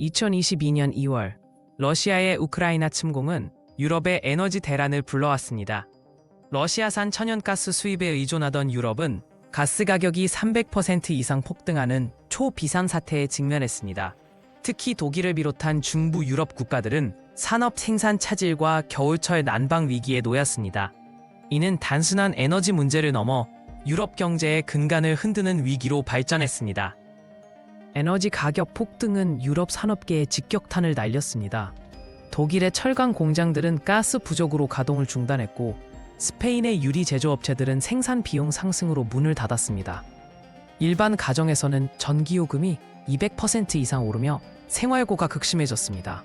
2022년 2월 러시아의 우크라이나 침공은 유럽의 에너지 대란을 불러왔습니다. 러시아산 천연가스 수입에 의존하던 유럽은 가스 가격이 300% 이상 폭등하는 초비상 사태에 직면했습니다. 특히 독일을 비롯한 중부 유럽 국가들은 산업 생산 차질과 겨울철 난방 위기에 놓였습니다. 이는 단순한 에너지 문제를 넘어 유럽 경제의 근간을 흔드는 위기로 발전했습니다. 에너지 가격 폭등은 유럽 산업계에 직격탄을 날렸습니다. 독일의 철강 공장들은 가스 부족으로 가동을 중단했고 스페인의 유리 제조업체들은 생산 비용 상승으로 문을 닫았습니다. 일반 가정에서는 전기요금이 200% 이상 오르며 생활고가 극심해졌습니다.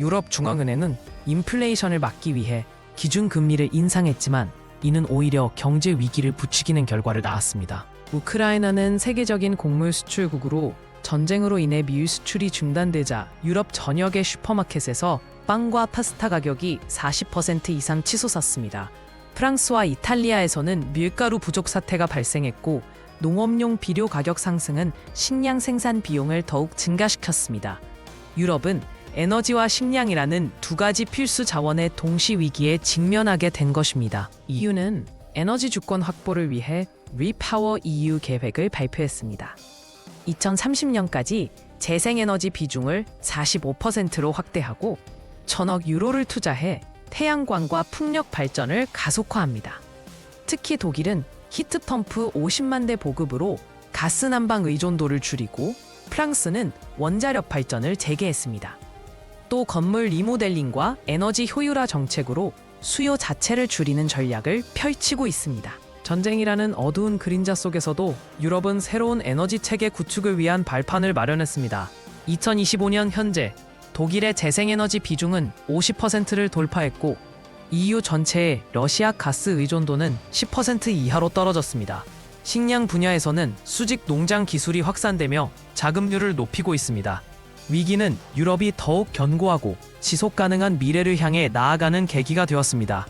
유럽 중앙은행은 인플레이션을 막기 위해 기준금리를 인상했지만 이는 오히려 경제 위기를 부추기는 결과를 낳았습니다. 우크라이나는 세계적인 곡물 수출국으로 전쟁으로 인해 미유 수출이 중단되자 유럽 전역의 슈퍼마켓에서 빵과 파스타 가격이 40% 이상 치솟았습니다. 프랑스와 이탈리아에서는 밀가루 부족 사태가 발생했고 농업용 비료 가격 상승은 식량 생산 비용을 더욱 증가시켰습니다. 유럽은 에너지와 식량이라는 두 가지 필수 자원의 동시 위기에 직면하게 된 것입니다. EU는 에너지 주권 확보를 위해 리파워 EU 계획을 발표했습니다. 2030년까지 재생에너지 비중을 45%로 확대하고 천억 유로를 투자해 태양광과 풍력 발전을 가속화합니다. 특히 독일은 히트펌프 50만 대 보급으로 가스 난방 의존도를 줄이고 프랑스는 원자력 발전을 재개했습니다. 또 건물 리모델링과 에너지 효율화 정책으로 수요 자체를 줄이는 전략을 펼치고 있습니다. 전쟁이라는 어두운 그림자 속에서도 유럽은 새로운 에너지 체계 구축을 위한 발판을 마련했습니다. 2025년 현재 독일의 재생에너지 비중은 50%를 돌파했고 EU 전체의 러시아 가스 의존도는 10% 이하로 떨어졌습니다. 식량 분야에서는 수직 농장 기술이 확산되며 자급률을 높이고 있습니다. 위기는 유럽이 더욱 견고하고 지속 가능한 미래를 향해 나아가는 계기가 되었습니다.